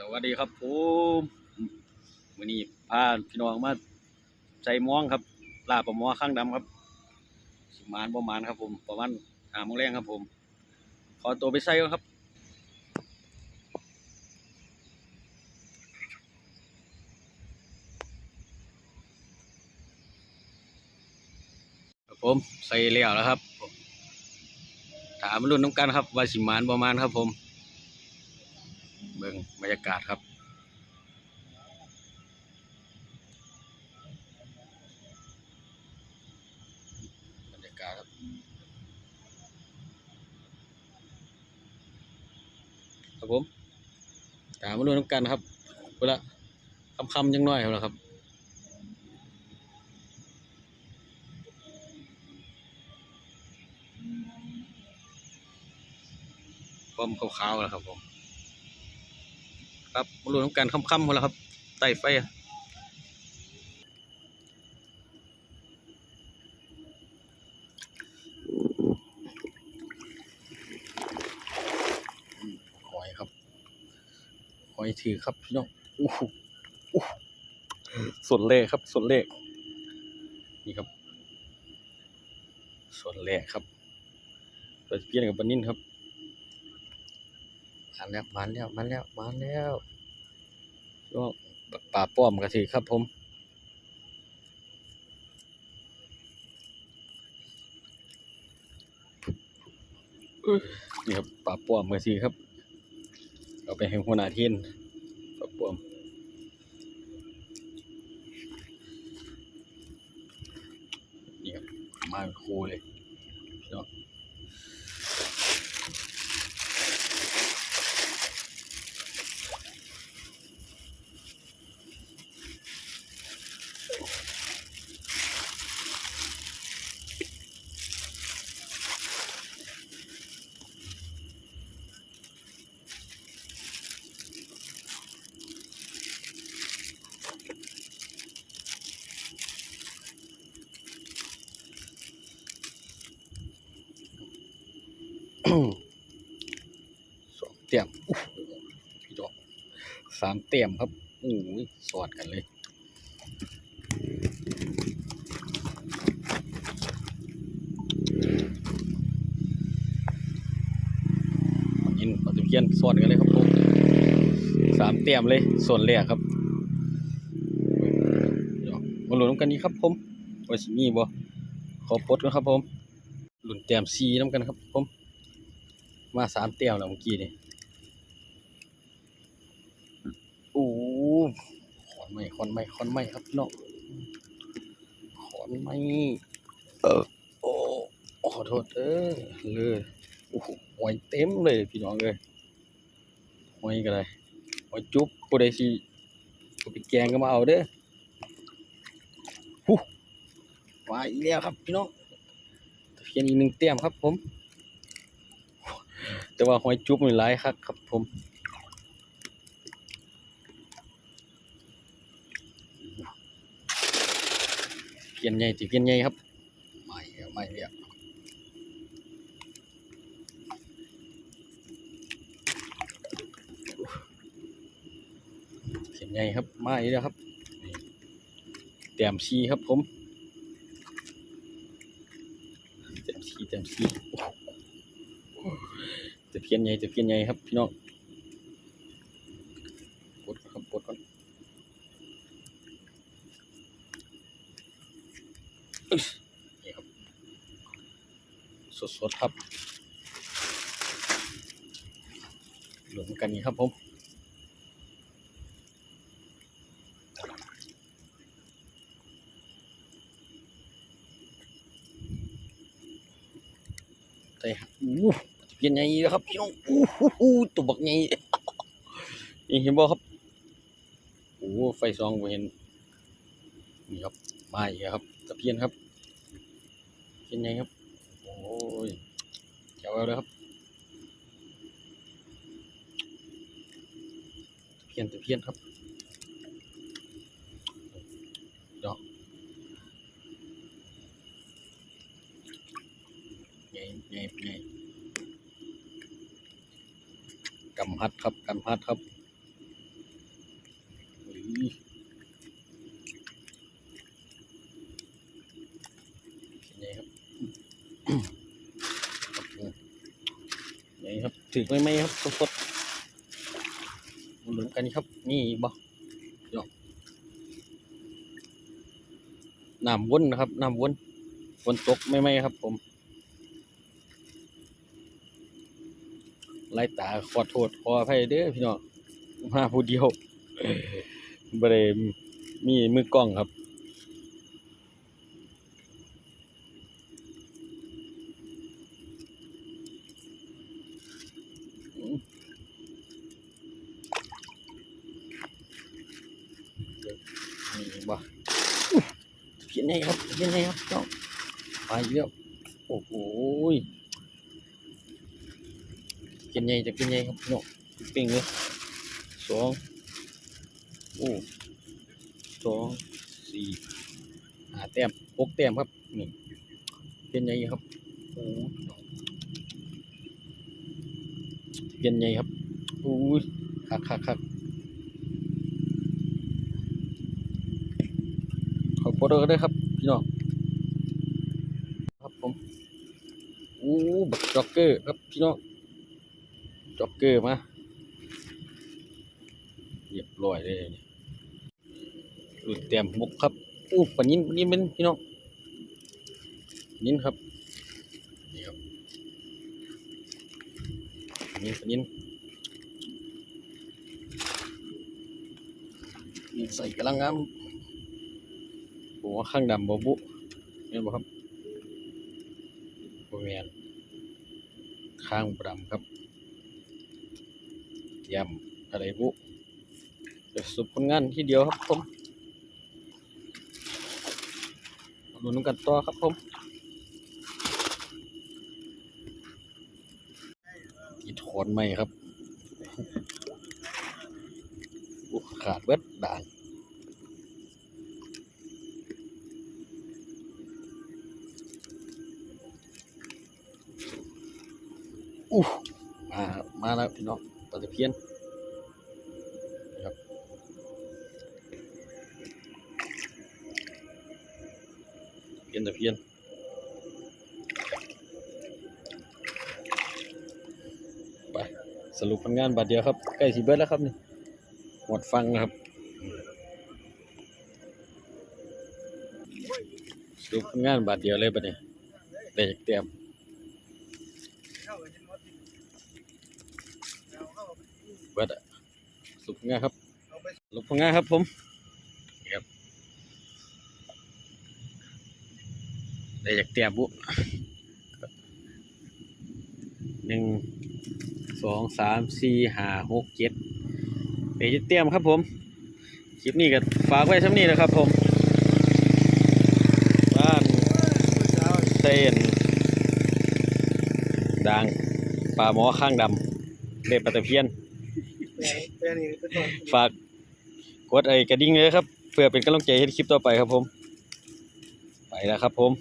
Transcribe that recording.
สวัสดีครับผมวันนี้พาพี่น้องมาใจม่วงครับลาบประมอข้างดำครับสิมานประมาณครับ ผมประมาณหาโมงแรงครับ ผม ขอตัวไปใส่ก่อนครับผมใส่แล้วแล้วครับถามรุ่นน้ำกันครับว่าสิมานประมาณครับผมากาศครับบรรยากาศครับครับผมตามมาดูน้ำกันครับเวลาคำๆยังน้อยครับครับป้อมขาวๆแล้วครับผม ครับมาลุ้นน้ำกันค่ำๆหมดแล้วครับไต่ไฟอะหอยครับหอยถือครับพี่น้องอู้หูอู้หูส่วนเลขครับส่วนเลขนี่ครับส่วนเลขครับเราจะเปลี่ยนกับบันนินครับ มาแล้วมาแล้วมาแล้วมาแล้วช่วงป่าป้อมกะทิครับผมนี่ครับป่าป้อมกะทิครับ เอาไปให้หัวหน้าทีนป่าป้อมนี่ครับมาเป็นคู่เลยพี่น้อง สองเตียมพี่ดอกสามเตียมครับโอ้ยสอดกันเลยยินเอาตะเพียนสอดกันเลยครับผมสามเตียมเลยส่วนแรกครับมาลุ้นกันนี้ครับผมว่าสิมีบ่ขอปดกันครับผมหลุนเตียมซีน้ำกันครับผม มาสามเตียวแล้วเมื่อกี้นี่โอ้โหขอนไม้ขอนไม้ขอนไม้ครับน้องขอนไม้เออโอ้ขอโทษเออเลยโอ้โหหอยเต็มเลยพี่น้องเลยหอยก็ได้หอยจุ๊บผู้ใดสิเอาไปแกงก็มาเอาเด้อหูมาอีกแล้วครับพี่น้องเพียนอีกหนึ่งเตียมครับผม แต่ว่าหอยจุ๊บมันหลายคักครับผมเพียนใหญ่ติเพียนใหญ่ครับไม่ไม่แล้วเพียนใหญ่ครับมาอีกแล้วครับแต้มชีครับผมแต้มชีแต้มชีโอ้โห ตะเพียนใหญ่ตะเพียนใหญ่ครับพี่น้องปดครับปดก่อนนี่ครับสดๆครับหลงกันนี่ครับผมใส่อู้ ตะเพียนใหญ่เลยครับพี่น้องอู้หูหูตัวบักใหญ่นี่เห็นบ่ครับโอ้ไฟซองเห็นนี่ครับมาอีกครับตะเพียนครับตะเพียนใหญ่ครับโอ้ยเจ้าเอาเลยครับตะเพียนตะเพียนครับดอกใหญ่ใหญ่ใหญ่ กำพัดครับกำพัดครับนี่นี่ครับนี่ครับถึกไหมไหมครับสดๆมาลุ้นกันครับ นี่บ่ยอกน้ำวนนะครับน้ำวนฝนตกไม่ไหมครับผม ไล่ตาขอโทษขออภัยเด้อพี่น้องมาผู้เดียวบ่ได้มีมือกล้องครับนี่บ่เพียนไงครับเพียนไงครับน้องไปอีกแล้วโอ้โห ยเพียนไงจะเพียนไงครับน้องปิ้งเลยสองโอ้สองสี่หาแต้มหกแต้มครับนี่เพียนไงครับโอ้ยเพียนไงครับโอ้ยคักคักคักขอโปรดด้วยครับพี่น้องครับผมอู้บักจ็อกเกอร์ครับพี่น้อง จ็อกเกอร์มาเรียบร้อยเลยหลุดเต็มมุกครับอู้ปะนินปะนินเป็นพี่น้องปะนินครับนี่ครับปนินปะนินนี่ใส่กำลังงามผมว่าข้างดำบบุเห็นบ่ครับบแมนข้างดำครับ ยมอะไรบุเดี๋ยวสุดผลงานที่เดียวครับผมดูนำกันต่อครับผมอีถอนไม่ครับอู้ขาดเบิดด่างอู้มา มาแล้วพี่น้อง ตะเพียนนะครับเพียนตะเพียนไปสรุปผลงานบาทเดียวครับ ใกล้สิเบิดแล้วครับนี่หมดฟังนะครับสรุปผลงานบาทเดียวเลยปะเนี่ยได้จากเตรียม เบิดอะ สุกง่ายครับลุกง่ายครับผมครับได้จากเตียบุหนึ่งสองสามสี่ห้าหกเจ็ดเดี๋ยวจะเตรียมครับผม คลิปนี้ก็ฝากไว้ช่ำนี้นะครับผมบ้านเต้นดังปลาหมอข้างดำเด็ดปลาตะเพียน ฝากกดไอ้กระดิ่งเลยครับ เพื่อเป็นกำลังใจให้คลิปต่อไปครับผม ไปแล้วครับผม